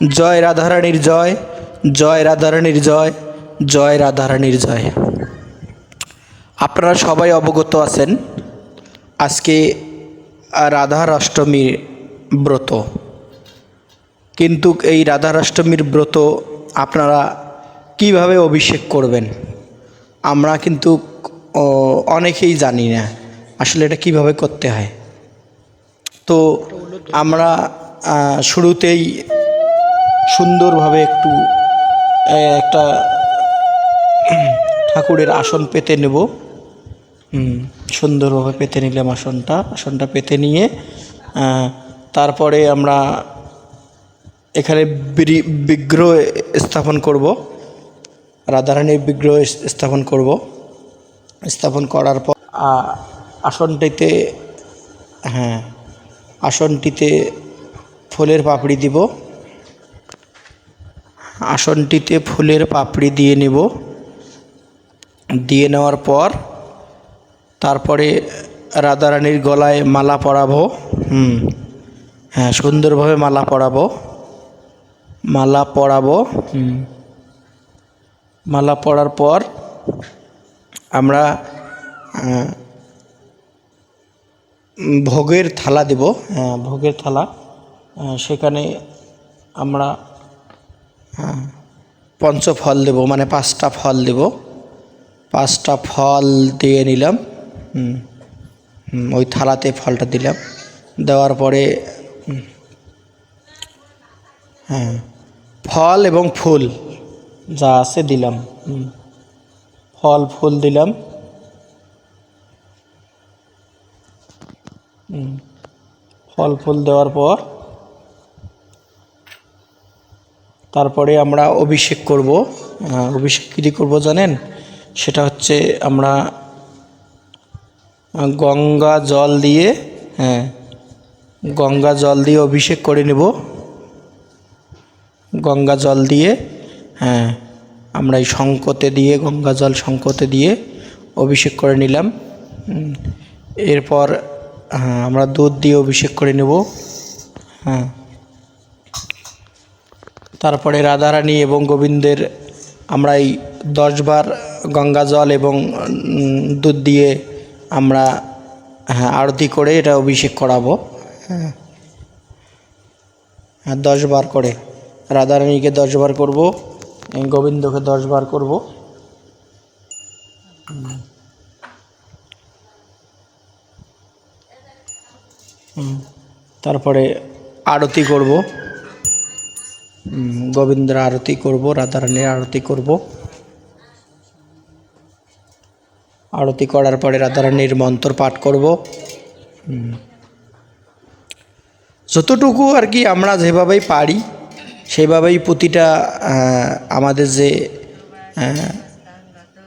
জয় রাধারানীর জয় জয় রাধারানীর জয় জয় রাধারানীর জয়। আপনারা সবাই অবগত আছেন, আজকে রাধার অষ্টমীর ব্রত। কিন্তু এই রাধার অষ্টমীর ব্রত আপনারা কীভাবে অভিষেক করবেন? আমরা কিন্তু অনেকেই জানি না আসলে এটা কীভাবে করতে হয়। তো আমরা শুরুতেই সুন্দরভাবে একটু একটা ঠাকুরের আসন পেতে নেব। হুম, সুন্দরভাবে পেতে নিলাম আসনটা। আসনটা পেতে নিয়ে তারপরে আমরা এখানে বিগ্রহ স্থাপন করব। রাধারানীর বিগ্রহ স্থাপন করব। স্থাপন করার পর আসনটিতে হ্যাঁ আসনটিতে ফুলের পাপড়ি দিব। আসনটিতে ফুলের পাপড়ি দিয়ে নেব। দিয়ে নেওয়ার পর তারপরে রাধারানীর গলায় মালা পরাবো। হুম হ্যাঁ সুন্দরভাবে মালা পরাবো। মালা পরাবো। হুম, মালা পরার পর আমরা ভোগের থালা দেব। হ্যাঁ ভোগের থালা। সেখানে আমরা হ্যাঁ, পঞ্চফল দেব মানে পাঁচটা ফল দেব। পাঁচটা ফল দিয়ে নিলাম। ওই থালাতে ফলটা দিলাম। দেওয়ার পরে হ্যাঁ। ফল এবং ফুল যা আছে দিলাম। ফল ফুল দিলাম। ফল ফুল দেওয়ার পর তারপরে আমরা অভিষেক করব। অভিষেক কী করব জানেন? সেটা হচ্ছে আমরা গঙ্গা জল দিয়ে হ্যাঁ গঙ্গা জল দিয়ে অভিষেক করে নেব। গঙ্গা জল দিয়ে হ্যাঁ আমরা এই শঙ্কতে দিয়ে, গঙ্গা জল শঙ্কতে দিয়ে অভিষেক করে নিলাম। এরপর আমরা দুধ দিয়ে অভিষেক করে নেব। হ্যাঁ। তারপরে রাধারানী এবং গোবিন্দের আমরা এই দশবার গঙ্গা জল এবং দুধ দিয়ে আমরা হ্যাঁ আরতি করে এটা অভিষেক করাবো। হ্যাঁ হ্যাঁ দশবার করে। রাধারানীকে দশবার করব, গোবিন্দকে দশবার করব। তারপরে আরতি করব। গোবিন্দের আরতি করব, রাধারানীর আরতি করব। আরতি করার পরে রাধারানীর মন্ত্র পাঠ করব। যতটুকু আর কি আমরা যেভাবেই পারি, সেভাবেই প্রতিটা আমাদের যে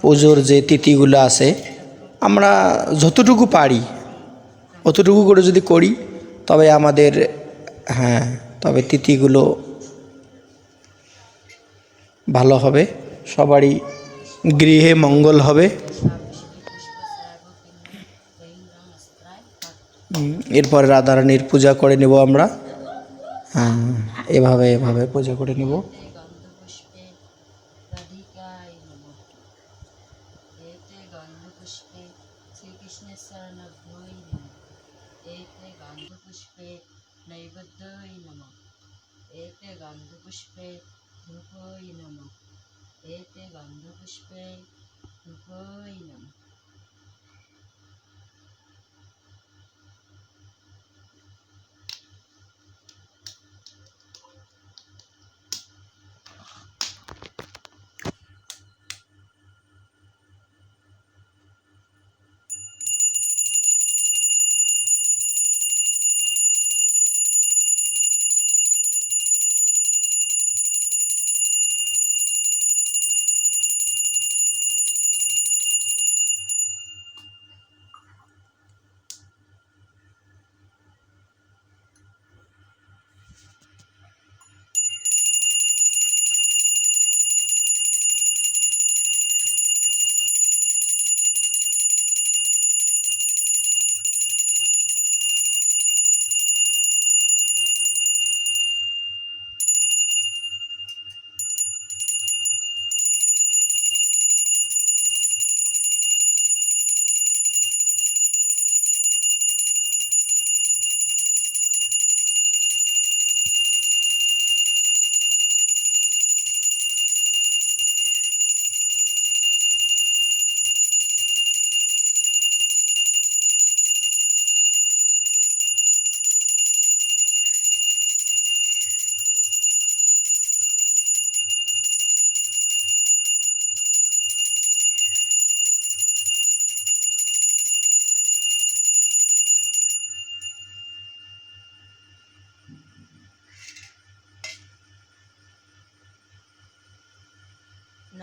পুজোর যে তিথিগুলো আছে, আমরা যতটুকু পারি, অতটুকু করে যদি করি, তবে আমাদের হ্যাঁ তবে তিথিগুলো ভালো হবে, সবারই গৃহে মঙ্গল হবে। এরপরে রাধারানীর পূজা করে নেব আমরা। হ্যাঁ এভাবে এভাবে পূজা করে নেব। নমঃ। এতে গন্ধপুষ্পে ধূপই নমঃ এতে গন্ধপুষ্পে ধূপই নমঃ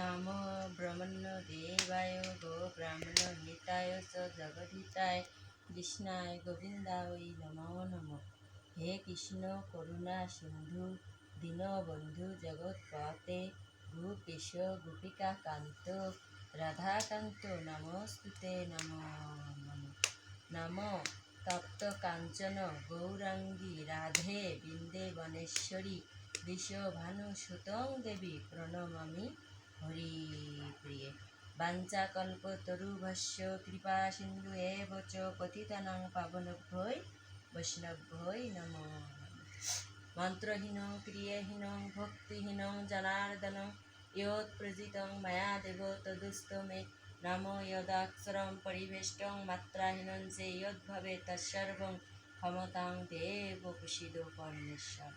নম ব্রহ্মণ্য দেবায় গো ব্রাহ্মণ হিতায় চ জগদ্ধিতায় কৃষ্ণায় গোবিন্দায় নমো নম হে কৃষ্ণ করুণা সিন্ধু দীনবন্ধু জগৎপতে গোপেশ গোপিকা কান্ত রাধাকান্ত নমস্তুতে নম নম তপ্ত কাঞ্চন গৌরাঙ্গী রাধে বৃন্দে বনেশ্বরী বিশ্বভানু সুতং দেবী প্রণমামি হরি প্রিয়ে বাঞ্চাকল্পতরুভস্য কৃপা সিন্ধু এব চ পতিতানাং পাবনভ্যৈ বৈষ্ণভ্যৈ নমো মন্ত্রহীনং, ক্রিয়াহীনং, ভক্তিহীনং, জনার্দনং, ইয়ৎপ্রজিতং ময়া দেব তদুস্তু মে নম যদাক্ষরম পরিবেষ্টং মাত্রাহীনং চে যদ্ভবে তৎসর্বং ক্ষমতাং দেব কুশিদ পরমেশ্বর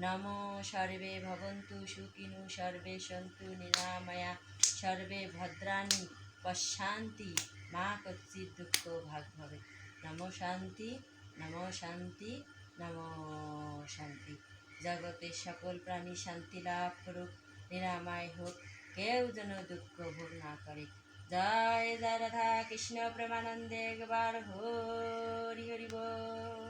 নম সর্বে ভবন্তু সুখিনু সর্বে সন্তু নিরাময়া সর্বে ভদ্রাণি পশান্তি মা কচ্চিৎ দুঃখ ভাগ ভবে নম শান্তি নম শান্তি নম শান্তি জগতের সকল প্রাণী শান্তি লাভ করুক নিরাময় হোক কেউ যেন দুঃখ ভোগ না করে জয় জয় রাধা কৃষ্ণ প্রেমানন্দে একবার হরি হরি বল